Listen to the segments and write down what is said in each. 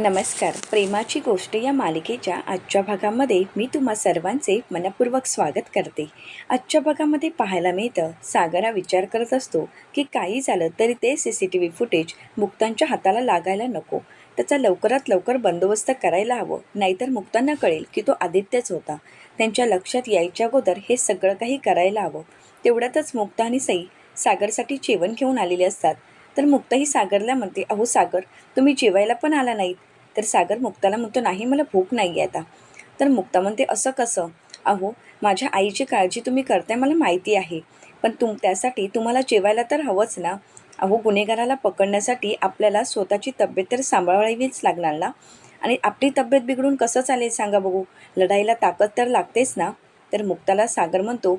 नमस्कार. प्रेमाची गोष्ट या मालिकेच्या आजच्या भागामध्ये मी तुम्हा सर्वांचे मनपूर्वक स्वागत करते. आजच्या भागामध्ये पाहायला मिळतं सागरा विचार करत असतो की काही झालं तरी ते C C T V footage मुक्तांच्या हाताला लागायला नको. त्याचा लवकरात लवकर बंदोबस्त करायला हवं नाहीतर मुक्तांना कळेल की तो आदित्यच होता. त्यांच्या लक्षात यायच्या अगोदर हे सगळं काही करायला हवं. तेवढ्यातच मुक्ता आणि सई सागरसाठी जेवण घेऊन आलेले असतात. तर मुक्ताही सागरला म्हणते अहो सागर तुम्ही जेवायला पण आला नाहीत. तर सागर मुक्ताला म्हणतो नाही मला भूक नाही आहे आता. तर मुक्ता म्हणते असं कसं? अहो माझ्या आईची काळजी तुम्ही करताय मला माहिती आहे. पण तुम त्यासाठी तुम्हाला जेवायला तर हवंच ना? अहो गुन्हेगाराला पकडण्यासाठी आपल्याला स्वतःची तब्येत तर सांभाळावीच लागणार ना? आणि आपली तब्येत बिघडून कसं चालेल सांगा बघू? लढाईला ताकद तर लागतेच ना? तर मुक्ताला सागर म्हणतो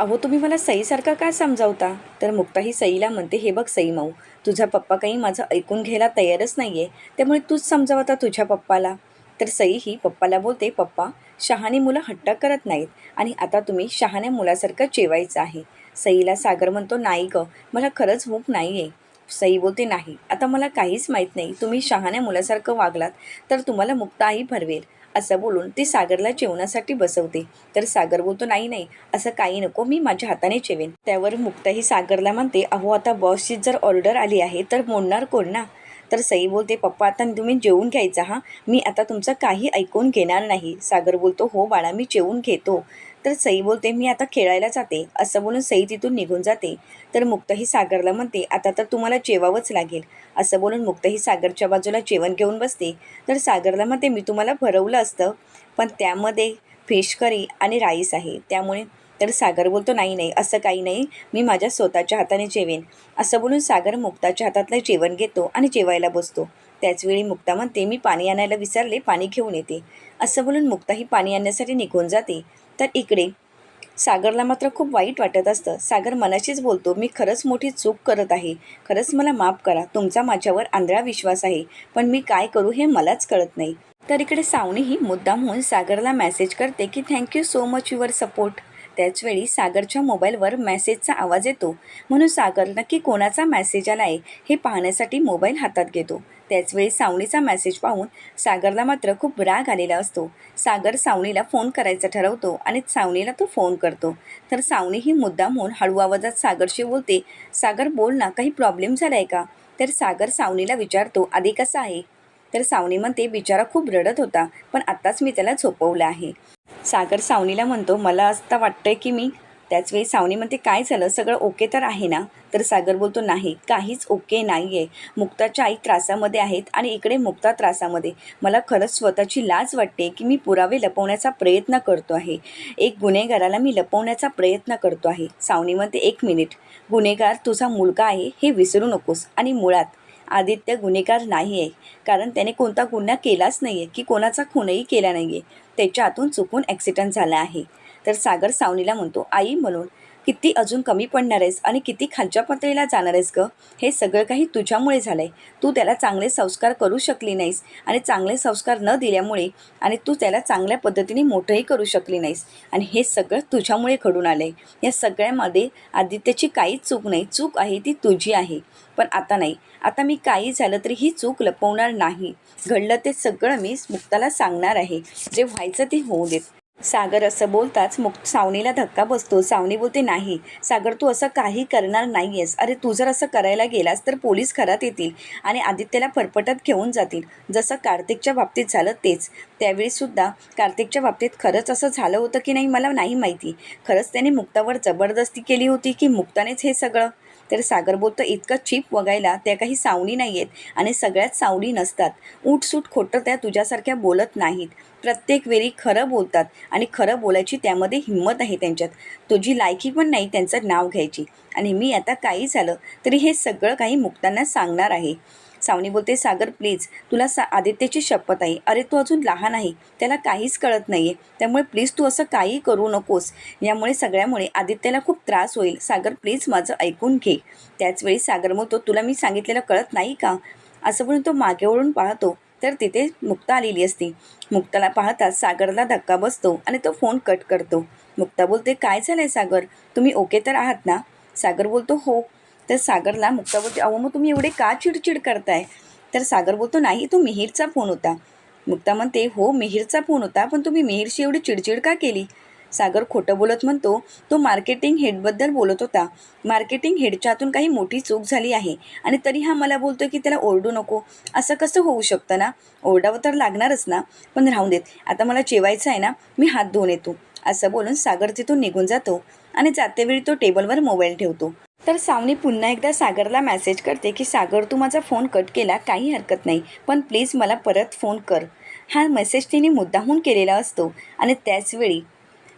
अहो तुम्ही मला सईसारखं काय समजावता? तर मुक्ताही सईला म्हणते हे बघ सई माऊ तुझा पप्पा काही माझं ऐकून घ्यायला तयारच नाही आहे त्यामुळे तूच समजावता तुझ्या पप्पाला? तर सई ही पप्पाला बोलते पप्पा शहाणी मुलं हट्ट करत नाहीत आणि आता तुम्ही शहाण्या मुलासारखं जेवायचं आहे. सईला सागर म्हणतो नाही गं मला खरंच भूक नाही आहे सई बोलते नाही आता मला काहीच माहीत नाही. तुम्ही शहाण्या मुलासारखं वागलात तर तुम्हाला मुक्ताही भरवेल. असं बोलून ती सागरला जेवणासाठी बसवते. तर सागर बोलतो नाही नाही असं काही नको मी माझ्या हाताने जेवेन. त्यावर मुक्ताही सागरला म्हणते अहो आता बॉसची जर ऑर्डर आली आहे तर मोडणार कोण ना? तर सई बोलते पप्पा आता तुम्ही जेवून घ्यायचा हा? मी आता तुमचं काही ऐकून घेणार नाही. सागर बोलतो हो बाळा मी जेवून घेतो. तर सई बोलते मी आता खेळायला जाते. असं बोलून सई तिथून निघून जाते. तर मुक्ताही सागरला म्हणते आता तर तुम्हाला जेवावंच लागेल. असं बोलून मुक्ताही सागरच्या बाजूला जेवण घेऊन बसते. तर सागरला म्हणते मी तुम्हाला भरवलं असतं पण त्यामध्ये फिश करी आणि राईस आहे. त्यामुळे तर सागर बोलतो नाही नाही असं काही नाही. मी माझ्या स्वतःच्या हाताने जेवेन. असं बोलून सागर मुक्ताच्या हातातलं जेवण घेतो आणि जेवायला बसतो. त्याचवेळी मुक्ता म्हणते मी पाणी आणायला विसरले पाणी घेऊन येते. असं बोलून मुक्ताही पाणी आणण्यासाठी निघून जाते. तर इकडे. सागरला मात्र खूप वाईट वाटत असतं. सागर मनाशीच बोलतो मी खरंच मोठी चूक करत आहे. खरंच मला माफ करा. तुमचा माझ्यावर आंधळा विश्वास आहे. पण मी काय करू हे मलाच कळत नाही. तर इकडे सावणीही मुद्दाम होऊन सागरला मेसेज करते की thank you so much your support त्याचवेळी सागरच्या मोबाईलवर मेसेजचा आवाज येतो. म्हणून सागर नक्की कोणाचा मॅसेज आला आहे हे पाहण्यासाठी मोबाईल हातात घेतो. त्याचवेळी सावणीचा मेसेज पाहून सागरला मात्र खूप राग आलेला असतो. सागर सावनीला फोन करायचा ठरवतो आणि सावनीला तो फोन करतो. तर सावनी ही मुद्दाम होऊन हळू आवाजात सागरशी बोलते सागर बोल ना काही प्रॉब्लेम झाला आहे का? तर सागर सावणीला विचारतो आधी कसा आहे? तर सावनी म्हणते बिचारा खूप रडत होता पण आत्ताच मी त्याला झोपवलं आहे. सागर सावनीला म्हणतो मला आता वाटतंय की मी त्याचवेळी सावनी म्हणते काय झालं? सगळं ओके तर आहे ना? तर सागर बोलतो नाही काहीच ओके नाही आहे मुक्ताच्या आई त्रासामध्ये आहेत आणि इकडे मुक्ता त्रासामध्ये. मला खरंच स्वतःची लाज वाटते की मी पुरावे लपवण्याचा प्रयत्न करतो आहे. एक गुन्हेगाराला मी लपवण्याचा प्रयत्न करतो आहे. सावनी म्हणते एक मिनिट. गुन्हेगार तुझा मुलगा आहे हे विसरू नकोस आणि मुळात आदित्य गुन्हेगार नाही आहे कारण त्याने कोणता गुन्हा केलाच नाही आहे की कोणाचा खूनही केला नाही आहे त्याच्या हातून चुकून ॲक्सिडेंट झाला आहे. तर सागर सावनीला म्हणतो आई म्हणून किती अजून कमी पडणार आहेस आणि किती खालच्या पातळीला जाणार आहेस गं? हे सगळं काही तुझ्यामुळे झालं आहे तू त्याला चांगले संस्कार करू शकली नाहीस आणि चांगले संस्कार न दिल्यामुळे आणि तू त्याला चांगल्या पद्धतीने मोठंही करू शकली नाहीस. आणि हे सगळं तुझ्यामुळे घडून आलं आहे या सगळ्यामध्ये आदित्यची काहीच चूक नाही. चूक आहे ती तुझी आहे. पण आता नाही. आता मी काही झालं तरी ही चूक लपवणार नाही. घडलं ते सगळं मी मुक्ताला सांगणार आहे. जे व्हायचं ते होऊ देत. सागर असं बोलताच मुक्त सावनीला धक्का बसतो. सावनी बोलते नाही सागर तू असं काही करणार नाही आहेस अरे तू जर असं करायला गेलास तर पोलीस घरात येतील आणि आदित्यला फरफटत घेऊन जातील. जसं कार्तिकच्या बाबतीत झालं तेच. त्यावेळीसुद्धा कार्तिकच्या बाबतीत खरंच असं झालं होतं की नाही मला नाही माहिती. खरंच त्याने मुक्तावर जबरदस्ती केली होती की मुक्तानेच हे सगळं तर सागर बोलतो इतकं चीप वगायला त्या काही सावणी नाही आहेत आणि सगळ्यात सावणी नसतात. उठसूट खोटं त्या तुझ्यासारख्या बोलत नाहीत. प्रत्येक वेळी खरं बोलतात आणि खरं बोलायची त्यामध्ये हिंमत आहे त्यांच्यात. तुझी लायकी पण नाही त्यांचं नाव घ्यायची. आणि मी आता काही झालं तरी हे सगळं काही मुक्तांना सांगणार आहे. सावनी बोलते सागर प्लीज तुला सा आदित्यची शपथ आहे. अरे तू अजून लहान आहे. त्याला काहीच कळत नाही आहे त्यामुळे प्लीज तू असं काही करू नकोस. यामुळे सगळ्यामुळे आदित्यला खूप त्रास होईल. सागर प्लीज माझं ऐकून घे. त्याचवेळी सागर म्हणतो तुला मी सांगितलेलं कळत नाही का? असं म्हणून तो मागे वळून पाहतो. तर तिथे मुक्ता आलेली असते. मुक्ताला पाहताच सागरला धक्का बसतो आणि तो फोन कट करतो. मुक्ता बोलते काय झालं आहे सागर? तुम्ही ओके तर आहात ना? सागर बोलतो हो तर सागरला मुक्ता बोलते अहो मग तुम्ही एवढे का चिडचिड करताय? तर सागर बोलतो नाही तो मिहीरचा फोन होता. मुक्ता म्हणते हो मिहीरचा फोन होता पण तुम्ही मिहीरशी एवढी चिडचिड का केली? सागर खोटं बोलत म्हणतो तो मार्केटिंग हेडबद्दल बोलत होता. मार्केटिंग हेडच्या हातून काही मोठी चूक झाली आहे आणि तरी हा मला बोलतो की त्याला ओरडू नको. असं कसं होऊ शकतं ना? ओरडावं तर लागणारच ना? पण राहून देत आता मला जेवायचं आहे ना मी हात धुवून येतो. असं बोलून सागर तिथून निघून जातो आणि जातेवेळी तो टेबलवर मोबाईल ठेवतो. तर सावनी पुन्हा एकदा सागरला मेसेज करते की सागर तू माझा फोन कट केला काही हरकत नाही पण प्लीज मला परत फोन कर. हा मेसेज तिने मुद्दाहून केलेला असतो आणि त्याचवेळी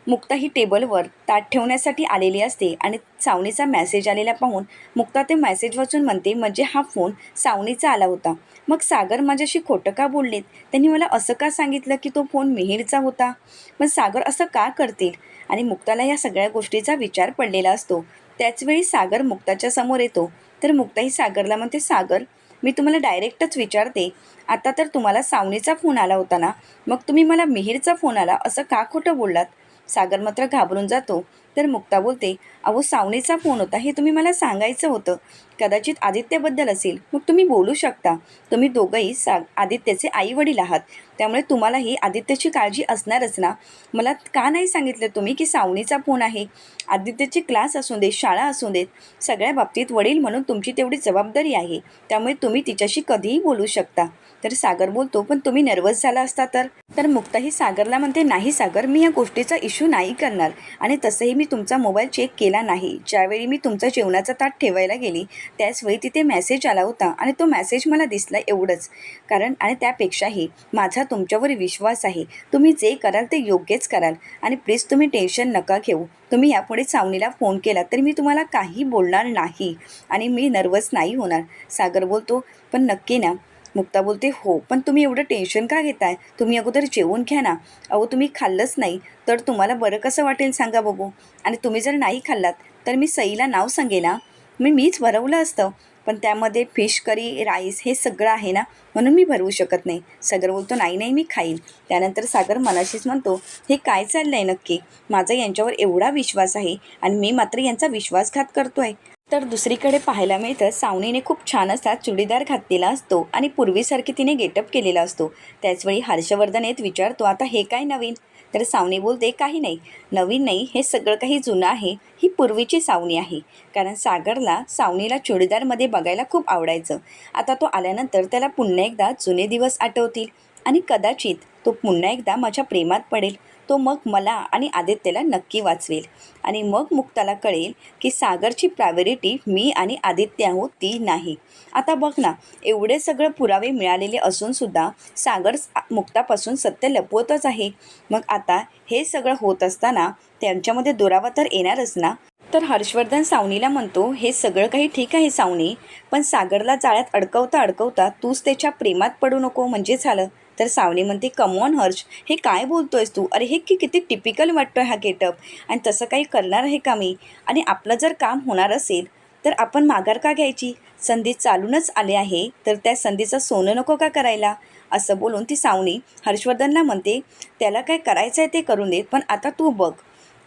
मुक्ता ही टेबलवर ताट ठेवण्यासाठी आलेली असते आणि सावनीचा मॅसेज आलेला पाहून मुक्ता ते मॅसेज वाचून म्हणते म्हणजे हा फोन सावनीचा आला होता. मग सागर माझ्याशी खोटं का बोललेत? त्यांनी मला असं का सांगितलं की तो फोन मिहीरचा होता? मग सागर असं का करतील? आणि मुक्ताला या सगळ्या गोष्टीचा विचार पडलेला असतो. त्याचवेळी सागर मुक्ताच्या समोर येतो. तर मुक्ताही सागरला म्हणते सागर मी तुम्हाला डायरेक्टच विचारते. आता तर तुम्हाला सावणीचा फोन आला होता ना? मग तुम्ही मला मिहीरचा फोन आला असं का खोटं बोललात? सागर मात्र घाबरून जातो. तर मुक्ता बोलते अहो सावणीचा फोन होता हे तुम्ही मला सांगायचं होतं. कदाचित आदित्यबद्दल असेल मग तुम्ही बोलू शकता. तुम्ही दोघंही सा आदित्यचे आई वडील आहात. त्यामुळे तुम्हालाही आदित्यची काळजी असणारच ना? मला का नाही सांगितलं तुम्ही की सावणीचा फोन आहे? आदित्यची क्लास असू देत शाळा असू देत सगळ्या बाबतीत वडील म्हणून तुमची तेवढी जबाबदारी आहे. त्यामुळे तुम्ही तिच्याशी कधीही बोलू शकता. तर सागर बोलतो पण तुम्ही नर्वस झाला असता तर? तर मुक्ताही सागरला म्हणते नाही सागर मी या गोष्टीचा इश्यू नाही करणार आणि तसंही मी तुमचा मोबाईल चेक केला नाही. ज्यावेळी मी तुमचा जेवणाचा ताट ठेवायला गेली त्याचवेळी तिथे मेसेज आला होता आणि तो मॅसेज मला दिसला एवढंच. कारण आणि त्यापेक्षाही माझा तुमच्यावर विश्वास आहे. तुम्ही जे कराल ते योग्यच कराल आणि प्लीज तुम्ही टेन्शन नका घेऊ. तुम्ही यापुढे सावनीला फोन केला तरी मी तुम्हाला काही बोलणार नाही आणि मी नर्वस नाही होणार. सागर बोलतो पण नक्की ना मुक्ता बोलते हो पण तुम्ही एवढं टेन्शन का घेताय? तुम्ही अगोदर जेवून घ्या ना. अहो तुम्ही खाल्लंच नाही तर तुम्हाला बरं कसं वाटेल सांगा बघू. आणि तुम्ही जर नाही खाल्लात तर मी सईला नाव सांगेला ना मी मीच भरवलं असतं. पण त्यामध्ये फिश करी राईस हे सगळं आहे ना म्हणून मी भरवू शकत नाही. सागर बोलतो नाही नाही मी खाईन. त्यानंतर सागर मनाशीच म्हणतो हे काय चाललं आहे नक्की? माझा यांच्यावर एवढा विश्वास आहे आणि मी मात्र यांचा विश्वासघात करतो आहे तर दुसरीकडे पाहायला मिळतं सावनीने खूप छान असा चुडीदार घातलेला असतो आणि पूर्वीसारखी तिने गेटअप केलेला असतो. त्याचवेळी हर्षवर्धन येत विचारतो आता हे काय नवीन? तर सावनी बोलते काही नाही. नवीन नाही हे सगळं काही जुनं आहे. ही पूर्वीची सावनी आहे. कारण सागरला सावनीला चुडीदारमध्ये बघायला खूप आवडायचं. आता तो आल्यानंतर त्याला पुन्हा एकदा जुने दिवस आठवतील आणि कदाचित तो पुन्हा एकदा माझ्या प्रेमात पडेल. तो मग मला आणि आदित्यला नक्की वाचवेल. आणि मग मुक्ताला कळेल की सागरची प्रायोरिटी मी आणि आदित्य आहोत ती नाही. आता बघ ना एवढे सगळं पुरावे मिळालेले असूनसुद्धा सागर मुक्तापासून सत्य लपवतच आहे. मग आता हे सगळं होत असताना त्यांच्यामध्ये दुरावा तर येणारच ना? तर हर्षवर्धन सावनीला म्हणतो हे सगळं काही ठीक आहे सावनी पण सागरला जाळ्यात अडकवता अडकवता तूच त्याच्या प्रेमात पडू नको म्हणजे झालं. तर सावनी म्हणते कमॉन हर्ष हे काय बोलतोयस तू? अरे हे की किती टिपिकल वाटतोय हा गेटअप आणि तसं काही करणार आहे का मी? आणि आपलं जर काम होणार असेल तर आपण माघार का घ्यायची? संधी चालूनच आले आहे तर त्या संधीचं सोनं नको का करायला? असं बोलून ती सावनी हर्षवर्धनला म्हणते त्याला काय करायचं आहे ते करून देत पण आता तू बघ.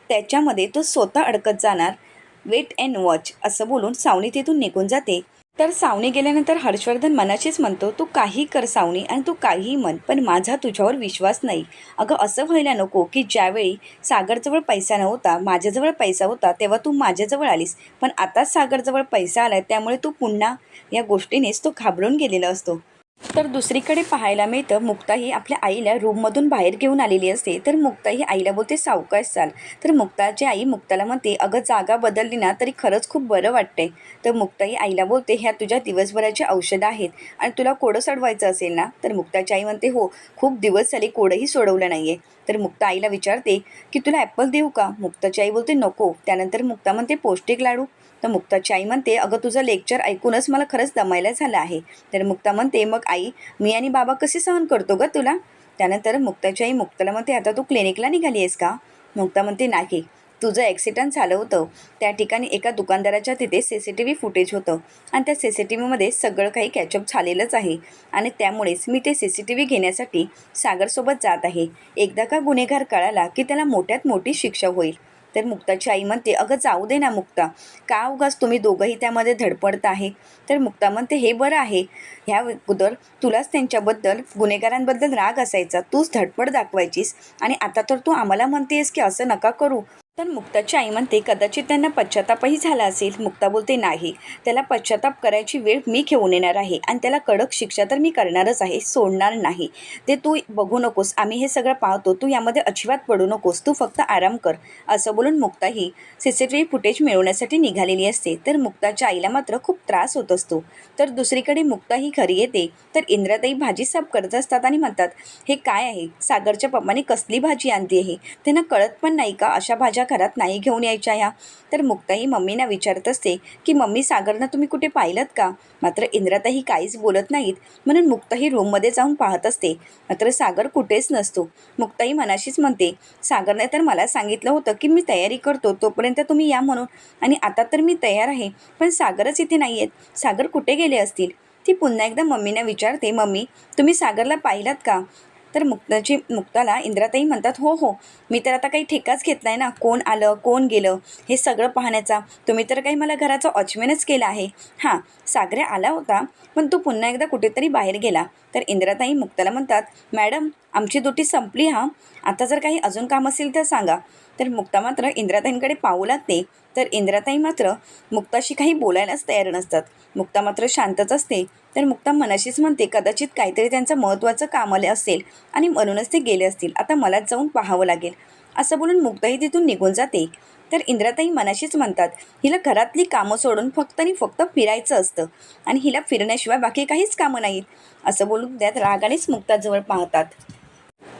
त्याच्यामध्ये तो स्वतः अडकत जाणार. वेट अँड वॉच असं बोलून सावनी तिथून निघून जाते. तर सावनी गेल्यानंतर हर्षवर्धन मनाशीच म्हणतो तू काही कर सावनी आणि तू काहीही म्हण पण माझा तुझ्यावर विश्वास नाही. अगं असं व्हायला नको की ज्यावेळी सागरजवळ पैसा नव्हता माझ्याजवळ पैसा होता तेव्हा तू माझ्याजवळ आलीस. पण आताच सागरजवळ पैसा आला त्यामुळे तू पुन्हा या गोष्टीनेच तो घाबरून गेलेला असतो. तर दुसरीकडे पाहायला मिळतं मुक्ता ही आपल्या आईला रूममधून बाहेर घेऊन आलेली असते. तर मुक्ता ही आईला बोलते सावकाश चाल तर मुक्ताची आई मुक्ताला म्हणते अगं जागा बदलली ना तरी खरंच खूप बरं वाटतंय. तर मुक्ता ही आईला बोलते ह्या तुझ्या दिवसभराची औषधं आहेत आणि तुला कोडं सोडवायचं असेल ना? तर मुक्ताची आई म्हणते हो खूप दिवस झाले कोडंही सोडवलं नाही आहे तर मुक्ता आईला विचारते की तुला ॲपल देऊ का? मुक्ताची आई बोलते नको. त्यानंतर मुक्ता म्हणते पौष्टिक लाडू. तर मुक्ताची आई म्हणते अगं तुझं लेक्चर ऐकूनच मला खरंच दमायला झालं आहे. तर मुक्ता म्हणते मग आई मी आणि बाबा कसे सहन करतो ग तुला? त्यानंतर मुक्ताची आई मुक्ताला म्हणते आता तू क्लिनिकला निघाली आहेस का? मुक्ता म्हणते नाही. तुझं ॲक्सिडंट झालं होतं. त्या ठिकाणी एका दुकानदाराच्या तिथे C C T V footage होतं. आणि त्या सी सी टी व्हीमध्ये सगळं काही कॅचअप झालेलंच आहे. आणि त्यामुळेच मी ते सी सी टी व्ही घेण्यासाठी सागरसोबत जात आहे. एकदा का गुन्हेगार कळाला की त्याला मोठ्यात मोठी शिक्षा होईल. तर मुक्ताची आई म्हणते अगं जाऊ दे ना मुक्ता. का उगाच तुम्ही दोघंही त्यामध्ये धडपडत आहे? तर मुक्ता म्हणते हे बरं आहे. ह्या अगोदर तुलाच त्यांच्याबद्दल गुन्हेगारांबद्दल राग असायचा. तूच धडपड दाखवायचीस. आणि आता तर तू आम्हाला म्हणतेस की असं नका करू. तर मुक्ताची आई म्हणते कदाचित त्यांना पश्चातापही झाला असेल. मुक्ता बोलते नाही त्याला पश्चाताप करायची वेळ मी घेऊन येणार आहे आणि त्याला कडक शिक्षा तर मी करणारच आहे सोडणार नाही. ते तू बघू नकोस आम्ही हे सगळं पाहतो तू यामध्ये अजिबात पडू नकोस तू फक्त आराम कर. असं बोलून मुक्ता ही C C T V footage मिळवण्यासाठी निघालेली असते. तर मुक्ताच्या आईला मात्र खूप त्रास होत असतो. तर दुसरीकडे मुक्ताही घरी येते. तर इंद्राताई भाजी साफ करत असतात आणि म्हणतात हे काय आहे? सागरच्या पप्पाने कसली भाजी आणली आहे? त्यांना कळत पण नाही का? अशा भाज्या घरात नाही घेऊन यायच्या ह्या तर मुक्ताही मम्मीना विचारत असते की मम्मी सागरनं तुम्ही कुठे पाहिलं का? मात्र इंद्राताई काहीच बोलत नाहीत. म्हणून मुक्ताही रूममध्ये जाऊन पाहत असते. मात्र सागर कुठेच नसतो. मुक्ताही मनाशीच म्हणते सागरने तर मला सांगितलं होतं की मी तयारी करतो तोपर्यंत तुम्ही या म्हणून. आणि आता तर मी तयार आहे पण सागरच इथे नाही आहेत सागर कुठे गेले असतील? ती पुन्हा एकदा मम्मीने विचारते मम्मी तुम्ही सागरला पाहिलात का? तर मुक्ताची मुक्ताला इंद्राताई म्हणतात हो हो मी तर आता काही ठेकाच घेतला आहे ना. कोण आलं कोण गेलं हे सगळं पाहण्याचा. तुम्ही तर काही मला घराचा वॉचमॅनच केला आहे. हां सागरे आला होता पण तो पुन्हा एकदा कुठेतरी बाहेर गेला. तर इंद्राताई मुक्ताला म्हणतात मॅडम आमची दुटी संपली हां. आता जर काही अजून काम असेल तर सांगा. तर मुक्ता मात्र इंद्राताईंकडे पाहू लागते तर इंद्राताई मात्र मुक्ताशी काही बोलायलाच तयार नसतात. मुक्ता मात्र शांतच असते. तर मुक्ता मनाशीच म्हणते कदाचित काहीतरी त्यांचं महत्त्वाचं काम आले असेल आणि म्हणूनच ते गेले असतील. आता मलाच जाऊन पाहावं लागेल. असं बोलून मुक्ताही तिथून निघून जाते. तर इंद्राताई मनाशीच म्हणतात हिला घरातली कामं सोडून फक्त आणि फक्त फिरायचं असतं आणि हिला फिरण्याशिवाय बाकी काहीच कामं नाहीत. असं बोलून त्यात रागानेच मुक्ताजवळ पाहतात.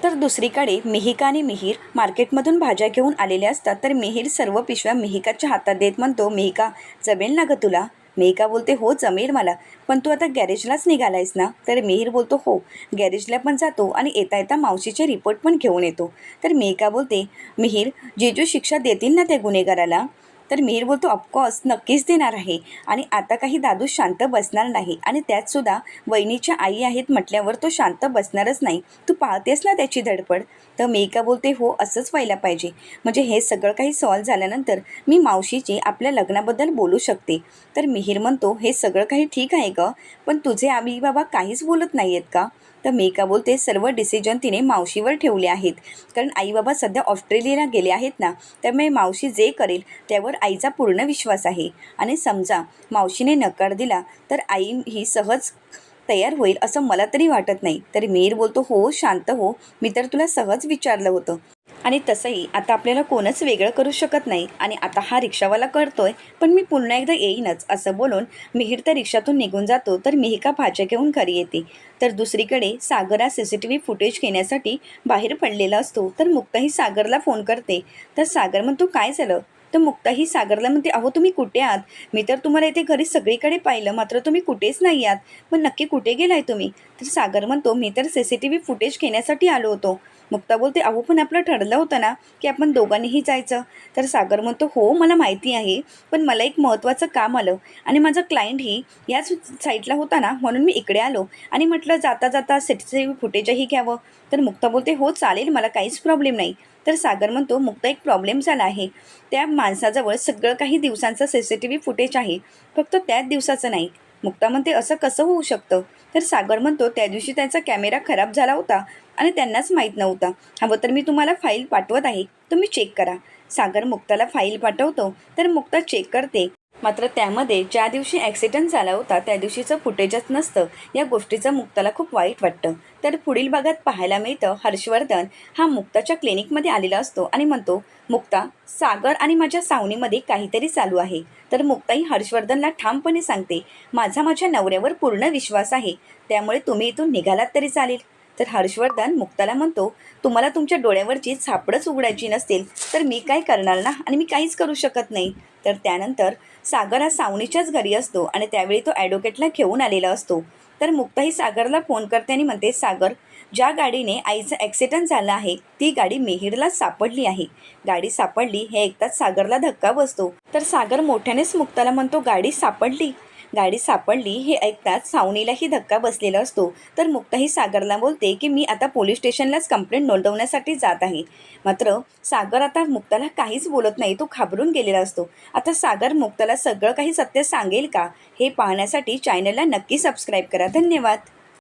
तर दुसरीकडे मिहिका आणि मिहीर मार्केटमधून भाज्या घेऊन आलेले असतात. तर मिहीर सर्व पिशव्या मिहिकाच्या हातात देत म्हणतो मिहिका जमेल ना गं तुला? मेहिका बोलते हो जमेल मला पण तू आता गॅरेजलाच निघालायस ना? तर मिहीर बोलतो हो. गॅरेजला पण जातो आणि येता येता मावशीचे रिपोर्ट पण घेऊन येतो. तर मेहिका बोलते मिहीर जेजू शिक्षा देतील ना त्या गुन्हेगाराला? तर मिहीर बोलतो ऑफकोर्स नक्कीच देणार आहे. आणि आता काही दादू शांत बसणार नाही. आणि त्यातसुद्धा वहिनीच्या आई आहेत म्हटल्यावर तो शांत बसणारच नाही. तू पाहतेस ना त्याची धडपड? तर मेका बोलते हो असंच व्हायला पाहिजे. म्हणजे हे सगळं काही सॉल्व झाल्यानंतर मी मावशीची आपल्या लग्नाबद्दल बोलू शकते. तर मिहीर म्हणतो हे सगळं काही ठीक आहे ग पण तुझे आई बाबा काहीच बोलत नाही आहेत का? तर मेका बोलते सर्व डिसिजन तिने मावशीवर ठेवले आहेत. कारण आई बाबा सध्या ऑस्ट्रेलियाला गेले आहेत ना त्यामुळे मावशी जे करेल त्यावर आईचा पूर्ण विश्वास आहे. आणि समजा मावशीने नकार दिला तर आई ही सहज तयार होईल असं मला तरी वाटत नाही. तर मीर बोलतो हो शांत हो. मी तर तुला सहज विचारलं होतं. आणि तसंही आता आपल्याला कोणच वेगळं करू शकत नाही आणि आता हा रिक्षावाला करतोय पण मी पुन्हा एकदा येईनच असं बोलून मिहीर त्या रिक्षातून निघून जातो तर मिहिका भाज्या घेऊन घरी येते. तर दुसरीकडे सागर हा C C T V footage घेण्यासाठी बाहेर पडलेला असतो तर मुक्ताही सागरला फोन करते. तर सागर म्हणतो काय झालं? तर मुक्ताही सागरला म्हणते अहो तुम्ही कुठे आहात? मी तर तुम्हाला इथे घरी सगळीकडे पाहिलं मात्र तुम्ही कुठेच नाही आहात. पण नक्की कुठे गेलाय तुम्ही? तर सागर म्हणतो मी तर C C T V footage घेण्यासाठी आलो होतो. मुक्ता बोलते अहो पण आपलं ठरलं होतं ना की आपण दोघांनीही जायचं. तर सागर म्हणतो हो मला माहिती आहे पण मला एक महत्त्वाचं काम आलं आणि माझा क्लायंटही याच साईडला होता ना म्हणून मी इकडे आलो आणि म्हटलं जाता जाता सी टी फुटेजही घ्यावं. तर मुक्ता बोलते हो चालेल मला काहीच प्रॉब्लेम नाही. तर सागर म्हणतो मुक्ता एक प्रॉब्लेम झाला आहे. त्या माणसाजवळ सगळं काही दिवसांचं C C T V footage आहे. फक्त त्याच दिवसाचं नाही. मुक्ता म्हणते असं कसं होऊ शकतं? तर सागर म्हणतो त्या दिवशी त्यांचा कॅमेरा खराब झाला होता आणि त्यांनाच माहीत नव्हता. हवं तर मी तुम्हाला फाईल पाठवत आहे. तुम्ही चेक करा. सागर मुक्ताला फाईल पाठवतो तर मुक्ता चेक करते. मात्र त्यामध्ये ज्या दिवशी ॲक्सिडेंट झाला होता त्या दिवशीचं फुटेजच नसतं. या गोष्टीचं मुक्ताला खूप वाईट वाटतं. तर पुढील भागात पाहायला मिळतं हर्षवर्धन हा मुक्ताच्या क्लिनिकमध्ये आलेला असतो आणि म्हणतो मुक्ता सागर आणि माझ्या सावनीमध्ये काहीतरी चालू आहे. तर मुक्ताही हर्षवर्धनला ठामपणे सांगते माझा माझ्या नवऱ्यावर पूर्ण विश्वास आहे. त्यामुळे तुम्ही इथून निघालात तरी चालेल. तर हर्षवर्धन मुक्ताला म्हणतो तुम्हाला तुमच्या डोळ्यावरची सापडच उघडायची नसतील तर मी काय करणार ना? आणि मी काहीच करू शकत नाही. तर त्यानंतर सागर हा सावनीच्याच घरी असतो आणि त्यावेळी तो ॲडव्होकेटला घेऊन आलेला असतो. तर मुक्ताही सागरला फोन करते आणि म्हणते सागर ज्या गाडीने आईचं ॲक्सिडंट झालं आहे ती गाडी मेहिरला सापडली आहे. गाडी सापडली हे ऐकताच सागरला धक्का बसतो. तर सागर मोठ्यानेच मुक्ताला म्हणतो गाडी सापडली. गाडी सापडली हे ऐकताच सावनीलाही धक्का बसलेला असतो. तर मुक्ताही सागरला बोलते की मी आता पोलीस स्टेशनलाच कंप्लेंट नोंदवण्यासाठी जात आहे. मात्र सागर आता मुक्ताला काहीच बोलत नाही तो घाबरून गेलेला असतो. आता सागर मुक्ताला सगळं काही सत्य सांगेल का? हे पाहण्यासाठी चॅनलला नक्की सबस्क्राईब करा. धन्यवाद.